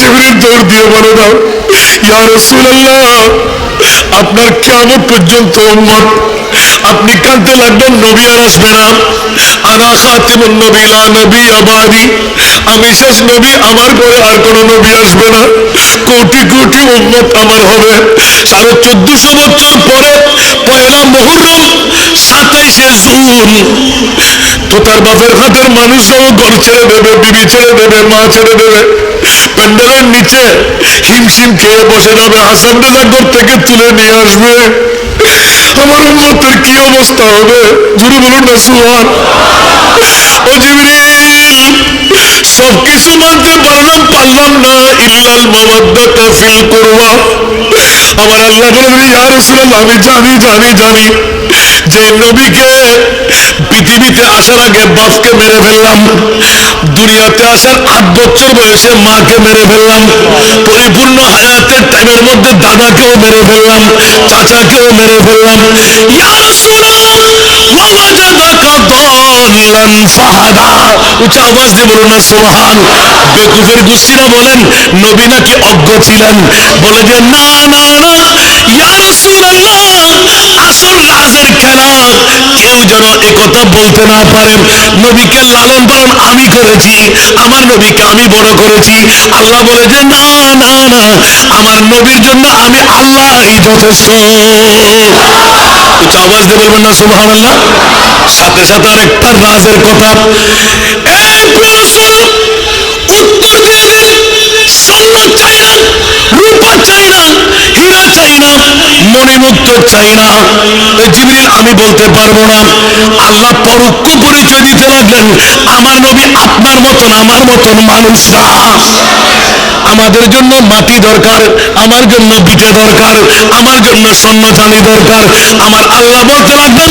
জিবরিল দৌড় দিয়ে বলে দাও ইয়া আপনার কিয়ামত পর্যন্ত উম্মত। আপনি কাঁদতে লাগবেন, নবী আর আসবে না। আনা খাতিমুন নবী, লা নবী আবাদি। আমি শেষ নবী, আমার পরে আর কোন নবী আসবে না। কোটি কোটি উম্মত আমার হবে। সাড়ে চোদ্দশো বছর পরে পয়লা মুহররম সাতাইশে জুন। তো তার বাপের হাতের মানুষরাও ঘর ছেড়ে দেবে, বিবি ছেড়ে দেবে, মা ছেড়ে দেবে। প্যান্ডেলের নিচে হিমশিম খেয়ে বসে যাবে। হাসান রেজা ঘর থেকে তুলে নিয়ে আসবে। আমার উন্মতের কি অবস্থা হবে? জুড়ে বলুন জিবরিল, সবকিছু মানতে পারলাম পারলাম না। ইল্লাল মাওয়াদ্দাতা ফিল কুরবা। আমার আল্লাহ ইয়া রাসূলুল্লাহ, আমি জানি জানি জানি যে নবীকে পৃথিবীতে আসার আগে, বাপকে মেরে ফেললাম। দুনিয়াতে আসার আট বছর বয়সে মাকে মেরে ফেললাম। পরিপূর্ণ হায়াতের টাইমের মধ্যে দাদাকেও মেরে ফেললাম, চাচাকেও মেরে ফেললাম। উচ্চ আওয়াজ দিয়ে বলুন না সুবহান। বেকুফের গোষ্ঠীরা বলেন, নবী নাকি অজ্ঞ ছিলেন। বলে যে, না না না কেউ যেন এ কথা বলতে না পারেন। নবীকে লালন পালন আমি করেছি, আমার নবীকে আমি বড় করেছি। আল্লাহ বলে যে, না না না, আমার নবীর জন্য আমি আল্লাহই যথেষ্ট। উচ্চ আওয়াজ দিয়ে বলবেন না আল্লাহ সাথে সাথে আরেকটা রাজের কথা। উত্তর না মণিমুক্ত চাই না জিবরিল আমি বলতে পারব না, আল্লাহ পরোক্ষ পরিচয় দিতে লাগলেন আমার নবী আপনার মতন, আমার মতন মানুষ না। আমাদের জন্য মাটি দরকার, আমার জন্য বিটে দরকার, আমার জন্য স্বর্ণ চালি দরকার, আমার আল্লাহ বলতে লাগলেন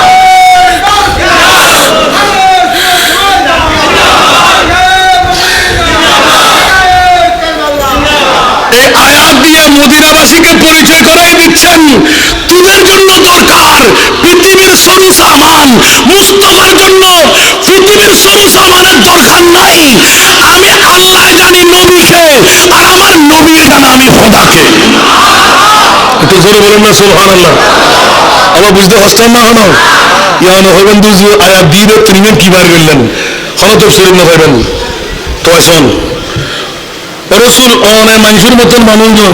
আয়াত দিয়ে মদিনাবাসীকে পরিচয় করাই দিচ্ছেন। তোদের জন্য দরকার পৃথিবীর সরু সামান, মুস্তফার জন্য পৃথিবীর সরু সামানের দরকার নাই। আমি আল্লাহ জানি নবীকে, আর আমার নবী জানে আমি খোদাকে। একটু জোরে বলেন না সুবহান আল্লাহ আবার বুঝতে পারছেন না কেন? ইয়ান হইবেন দুজি আয়াত দিয়ে তিনি কিবার গেলেন হলত শরীর না হইবেন তো শোন রসুল অনে মানুষের মতন মানুষজন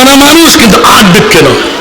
অনা মানুষ কিন্তু আর দেখে না।